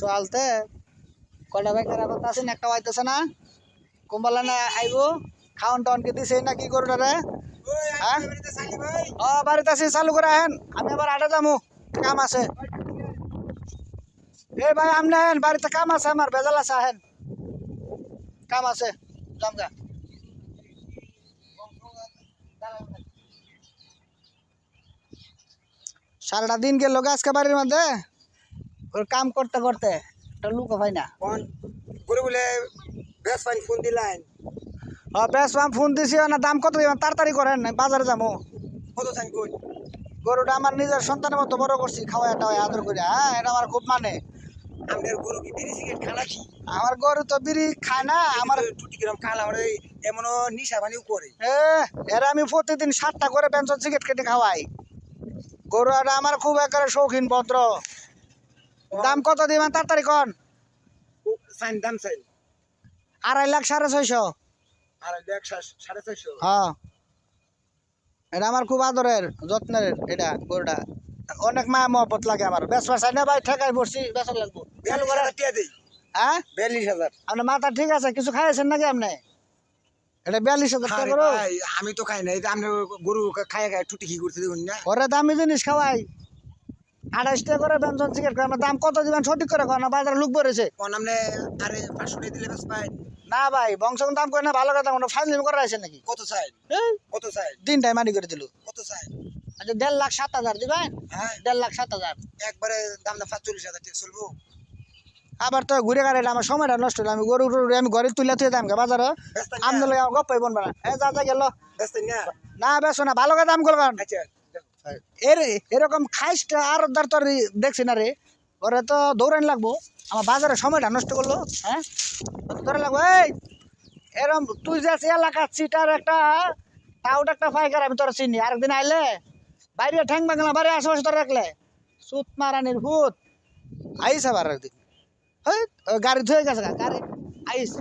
চলতে। কয়টা ভাই খারাপ আছে না একটা পাইতেছে না। কুম্বালা না আইবো খাওয়ান টাউন কে দিছে না কি করু রে হ্যাঁ? ও, বাড়িতে আছি, চালু করে আহেন। আমি আবার আটা যামু, কাম আছে। এই ভাই, আমনে আহেন, বাড়িতে কাম আছে আমার বেজাল আছে, আহেন। কাম আছে, যাম গা সারাটা দিন গেল আজকে বাড়ির মধ্যে? ওর কাম করতে করতে একটা লুকো ভাই না। কোন গরু বলে বেশ পানি ফোন দিলেন? ও বেশ আমি ফোন দিছি না দাম কত দিবেন? তাড়াতাড়ি করেন বাজারে যাব। কত চান কই? গরুটা আমার নিজের সন্তানের মতো বড় করছি খাওয়া টাওয়া আদর করে। হ্যাঁ এটা আমার খুব মানে। আমাদের গরু কি বিড়ি সিগারেট খানা কি আমার গরু তো বিড়ি খায় না আমার টুটি কিরম খালা আমার এই এমনও নিশা পানিও করে। এ এরা আমি প্রতিদিন সাতটা করে পেনশন সিগারেট কেটে খাওয়াই। গরু এটা আমার খুব একেবারে শৌখিন পত্র দাম কত দিবেন তাড়াতাড়ি কন? সাইন দাম সাইন। আড়াই লাখ সাড়ে ছয়শো। সাড়ে চারশো হ্যাঁ। এটা আমার খুব আদরের যত্নের এটা গরুটা। অনেক মায়া মহব্বত লাগে আমার। বেসবার চাই না ভাই ঠেকাই পড়ছি বেসার লাগবো। হ্যাঁ? বিয়াল্লিশ হাজার। আপনার মাথা ঠিক আছে কিছু খাইছেন নাকি আপনি? এটা বিয়াল্লিশ হাজার টাকা আমি তো খাই না যে আপনি গরু খায় খায় টুটি কি করতে দেখুন না। ওরে দামি জিনিস খাওয়াই। আঠাইশ টাকা করে সিগারেট খাওয়াই দাম কত দিবেন? সঠিক করে খাওয়া না? বাজারে লুক পড়েছে কোন আরে পাঁচশো টাকা দিলে বেশ পাই না ভাই বংশ দাম করে না? ভালো কথা কোনো ফাইজলিম করে নাকি? কত চাই? কত চাই? তিনটাই মানি করে দিল। কত চাই? আচ্ছা দেড় লাখ সাত হাজার দিবেন? হ্যাঁ। দেড় লাখ সাত হাজার। একবারে দাম দাম পাঁচচল্লিশ হাজার টাকা চলবো। আবার তো ঘুরে গাড়ি আমার সময়টা নষ্ট হলো। আমি গরু টরু আমি ঘরে তুলে তুই দাম বাজারে। ব্যস্ত না? আমদলে গপ পাইব না। এ যা যা গেল। না। না বেশ না। ভালো করে দাম করবেন আচ্ছা। এর এরককম খাইসটা আর দার তোর দেখছি না রে। ওরে তো দৌড়ান লাগবো। আমার বাজারে সময়টা নষ্ট করল হ্যাঁ? তোরা লাগবো? এই, এরম তুই যে আছিস এলাকা সিটার একটা টাউট একটা ফাইকার আমি তোর চিনি। আরেকদিন আইলে, বাইরে ঠ্যাং বাংলা বাইরে আশেপাশে তোর রাখলে সুত মারানির ভূত। আইস আবার একদিন হ্যাঁ গাড়ি ধুয়ে গেছে গাড়ি। আইস।